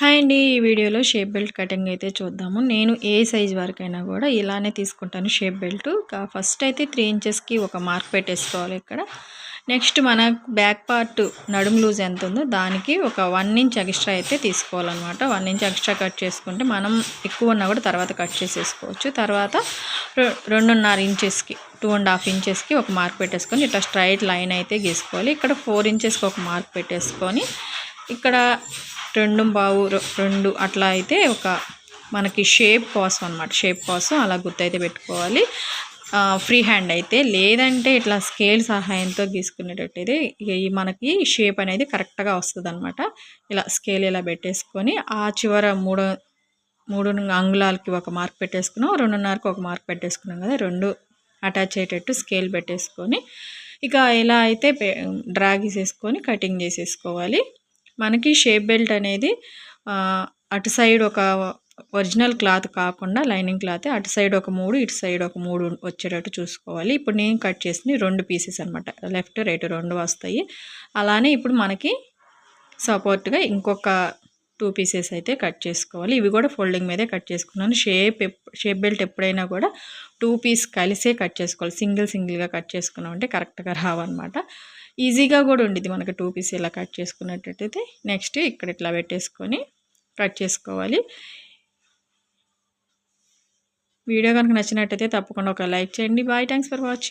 Hi అండి ఈ వీడియోలో షేప్ బెల్ట్ కటింగ్ అయితే చూద్దాము. నేను ఏ సైజ్ వరకైనా కూడా ఇలానే తీసుకుంటాను షేప్ బెల్ట్. ఫస్ట్ అయితే త్రీ ఇంచెస్కి ఒక మార్క్ పెట్టేసుకోవాలి ఇక్కడ. నెక్స్ట్ మన బ్యాక్ పార్ట్ నడుము లూజ్ ఎంత ఉందో దానికి ఒక వన్ ఇంచ్ ఎక్స్ట్రా అయితే తీసుకోవాలన్నమాట. వన్ ఇంచ్ ఎక్స్ట్రా కట్ చేసుకుంటే మనం ఎక్కువ ఉన్నా కూడా తర్వాత కట్ చేసేసుకోవచ్చు. తర్వాత రెండున్నర ఇంచెస్కి టూ అండ్ హాఫ్ ఇంచెస్కి ఒక మార్క్ పెట్టేసుకొని ఇట్లా స్ట్రైట్ లైన్ అయితే గీసుకోవాలి. ఇక్కడ ఫోర్ ఇంచెస్కి ఒక మార్క్ పెట్టేసుకొని ఇక్కడ రెండు బావు రెండు అట్లా అయితే ఒక మనకి షేప్ కోసం అనమాట షేప్ కోసం అలా గుర్తయితే పెట్టుకోవాలి. ఫ్రీ హ్యాండ్ అయితే లేదంటే ఇట్లా స్కేల్ సహాయంతో గీసుకునేటట్టయితే మనకి షేప్ అనేది కరెక్ట్గా వస్తుంది అనమాట ఇలా స్కేల్ ఇలా పెట్టేసుకొని ఆ చివర మూడు మూడు అంగుళాలకి ఒక మార్క్ పెట్టేసుకున్నాం. రెండున్నరకు ఒక మార్క్ పెట్టేసుకున్నాం కదా రెండు అటాచ్ అయ్యేటట్టు స్కేల్ పెట్టేసుకొని ఇక ఇలా అయితే డ్రా గీసేసుకొని కటింగ్ చేసేసుకోవాలి. మనకి షేప్ బెల్ట్ అనేది అటు సైడ్ ఒక ఒరిజినల్ క్లాత్ కాకుండా లైనింగ్ క్లాత్ అటు సైడ్ ఒక మూడు ఇటు సైడ్ ఒక మూడు వచ్చేటట్టు చూసుకోవాలి. ఇప్పుడు నేను కట్ చేసిన రెండు పీసెస్ అనమాట లెఫ్ట్ రైట్ రెండు వస్తాయి. అలానే ఇప్పుడు మనకి సపోర్ట్గా ఇంకొక టూ పీసెస్ అయితే కట్ చేసుకోవాలి. ఇవి కూడా ఫోల్డింగ్ మీదే కట్ చేసుకున్నాను. షేప్ షేప్ బెల్ట్ ఎప్పుడైనా కూడా టూ పీస్ కలిసే కట్ చేసుకోవాలి. సింగిల్ సింగిల్గా కట్ చేసుకున్నాం అంటే కరెక్ట్గా రావన్నమాట. ఈజీగా కూడా ఉండేది మనకి టూ పీస్ ఇలా కట్ చేసుకున్నట్టయితే నెక్స్ట్ ఇక్కడ ఇట్లా పెట్టేసుకొని కట్ చేసుకోవాలి. వీడియో కనుక నచ్చినట్టయితే తప్పకుండా ఒక లైక్ చేయండి. బాయ్. Thanks for watching